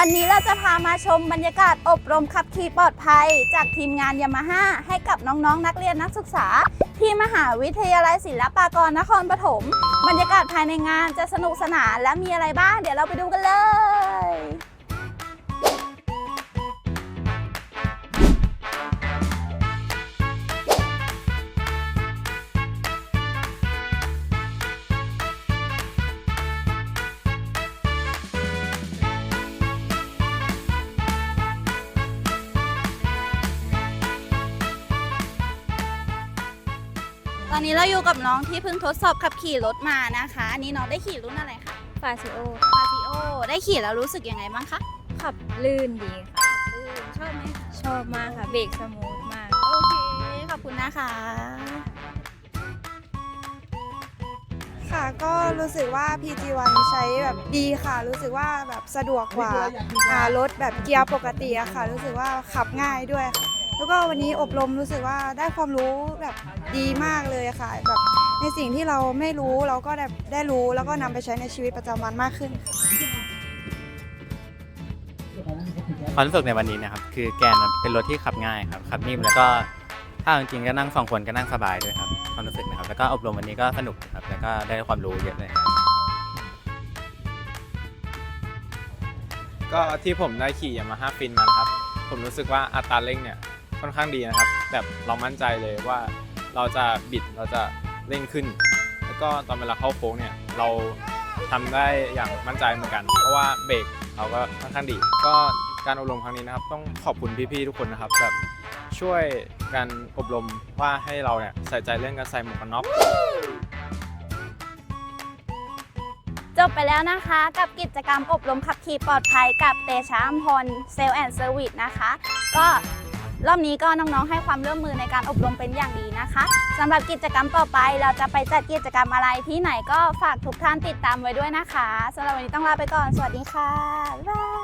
วันนี้เราจะพามาชมบรรยากาศอบรมขับขี่ปลอดภัย จากทีมงานยามาฮ่าให้กับน้องๆนนักเรียนนักศึกษา ที่มหาวิทยาลัยศิลปากรนครปฐม บรรยากาศภายในงานจะสนุกสนานและมีอะไรบ้าง เดี๋ยวเราไปดูกันเลย อนนี้เราอยู่กับน้องที่เพิ่งทดสอบขับขี่รถมานะคะ อันนี้น้องได้ขี่รุ่นอะไรคะฟาซิโอฟาซิโอได้ขี่แล้วรู้สึกยังไงบ้างคะขับลื่นดีค่ะ ชอบไหมคะชอบมากค่ะ เบรกสมูทมาก โอเค ขอบคุณนะคะ ค่ะก็รู้สึกว่า PG1 ใช้แบบดีค่ะ รู้สึกว่าแบบสะดวกกว่าอ่ารถแบบเกียร์ปกติอะค่ะ รู้สึกว่าขับง่ายด้วยค่ะ แล้วก็วันนี้อบรมรู้สึกว่าได้ความรู้แบบดีมากเลยค่ะแบบในสิ่งที่เราไม่รู้เราก็ได้ได้รู้แล้วก็นำไปใช้ในชีวิตประจำวันมากขึ้นค่ะ ความรู้สึกในวันนี้นะครับ คือแกนมันเป็นรถที่ขับง่ายครับขับนิ่มแล้วก็ถ้าเอาจริงๆก็นั่งสองคนก็นั่งสบายด้วยครับความรู้สึกนะครับแล้วก็อบรมวันนี้ก็สนุกครับแล้วก็ได้ความรู้เยอะเลยครับก็ที่ผมได้ขี่ยามาฮ่าฟินมานะครับ ผมรู้สึกว่าอัตราเร่งเนี่ย ค่อนข้างดีนะครับ แบบเรามั่นใจเลยว่าเราจะบิดเราจะเร่งขึ้น แล้วก็ตอนเวลาเข้าโค้งเนี่ยเราทำได้อย่างมั่นใจเหมือนกัน เพราะว่าเบรกเราก็ค่อนข้างดี ก็การอบรมครั้งนี้นะครับ ต้องขอบคุณพี่ๆทุกคนนะครับแบบช่วยการอบรมว่าให้เราเนี่ยใส่ใจเรื่องการใส่หมวกกันน็อกจบไปแล้วนะคะกับกิจกรรมอบรมขับขี่ปลอดภัยกับเตชะอัมพลเซลแอนด์เซอร์วิสนะคะ ก็ รอบนี้ก็น้องๆให้ความร่วมมือในการอบรมเป็นอย่างดีนะคะสำหรับกิจกรรมต่อไปเราจะไปจัดกิจกรรมอะไรที่ไหนก็ฝากทุกท่านติดตามไว้ด้วยนะคะสำหรับวันนี้ต้องลาไปก่อน สวัสดีค่ะบ๊ายบาย